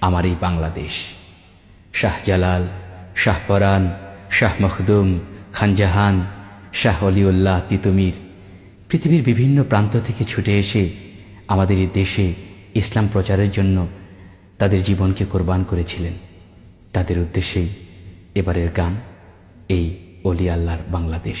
আমার এই বাংলাদেশ। শাহজালাল শাহপরান শাহ মখদুম খানজাহান শাহ অলিউল্লাহ তিতুমির পৃথিবীর বিভিন্ন প্রান্ত থেকে ছুটে এসে আমাদের এই দেশে ইসলাম প্রচারের জন্য তাদের জীবনকে কোরবান করেছিলেন। তাদের উদ্দেশ্যেই এবারের গান এই অলি আল্লাহর বাংলাদেশ।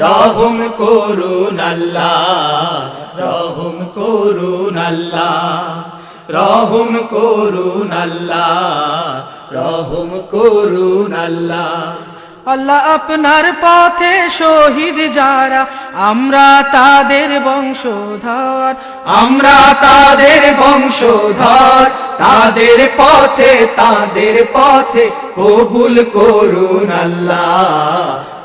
রহুম করুন আল্লাহ রহুম করুন আল্লাহ রহুম করুন আল্লাহ রহুম করুন আল্লাহ। আল্লাহ আপনার পথে শহীদ যারা আমরা তাদের বংশধর। আমরা তাদের বংশধর তাদের পথে তাদের পথে কবুল করুন আল্লাহ।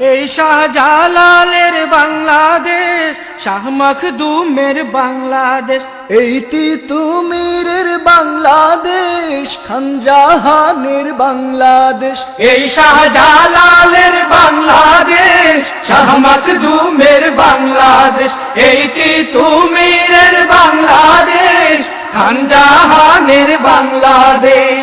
এই শাহজালালের বাংলাদেশ শাহ মখদুমের বাংলাদেশ। এই তিতুমিরের বাংলাদেশ খানজাহানের বাংলাদেশ। এই শাহজালালের বাংলাদেশ শাহ মখদুমের বাংলাদেশ। এই তিতুমিরের বাংলাদেশ খানজাহানের বাংলাদেশ।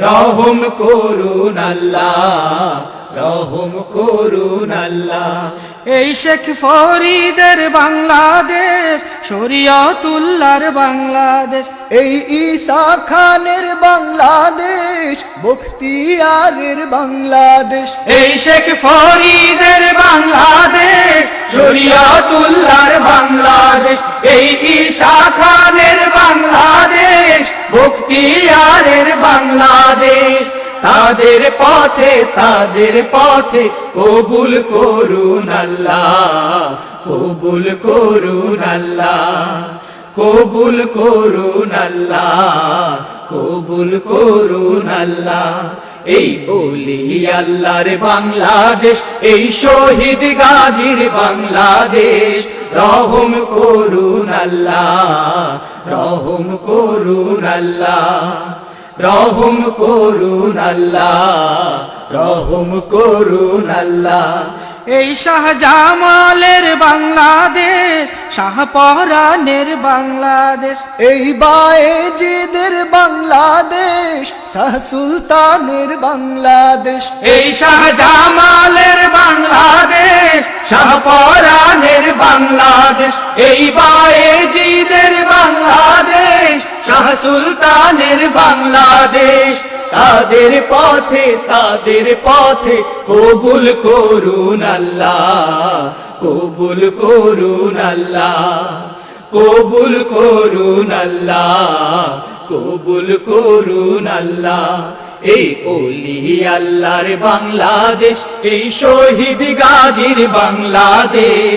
রহম করুন আল্লাহ রহম করুন আল্লাহ। এই শেখ ফরিদের বাংলাদেশ শরিয়তুল্লার বাংলাদেশ। এই ঈসা খানের বাংলাদেশ বখতিয়ারের বাংলাদেশ। এই শেখ ফরিদের বাংলাদেশ শরিয়াতুল্লাহর বাংলাদেশ। এই ঈশা খানের বখতিয়ারের বাংলাদেশ, তাদের পথে তাদের পথে কবুল করুন আল্লাহ, কবুল করুন আল্লাহ, কবুল করুন আল্লাহ, কবুল করুন আল্লাহ। এই ওলি আল্লাহর বাংলাদেশ, এই শহীদ গাজীর বাংলাদেশ রহম করুন আল্লাহ, রহম করুন আল্লাহ, রহম করুন আল্লাহ, রহম করুন আল্লাহ। এই শাহজামালের বাংলাদেশ শাহপরানের বাংলাদেশ, এই বায়েজিদের বাংলাদেশ, শাহ সুলতানের বাংলাদেশ, এই শাহজামালের বাংলাদেশ শাহপরানের বাংলাদেশ, এই বায়েজিদের বাংলাদেশ, শাহ সুলতানের বাংলাদেশ। তাদের পথে তাদের পথে কবুল করুন আল্লাহ, কবুল করুন আল্লাহ, কবুল করুন আল্লাহ, কবুল করুন আল্লাহ। এই ওলি আল্লাহর বাংলাদেশ, এই শহীদ গাজীর বাংলাদেশ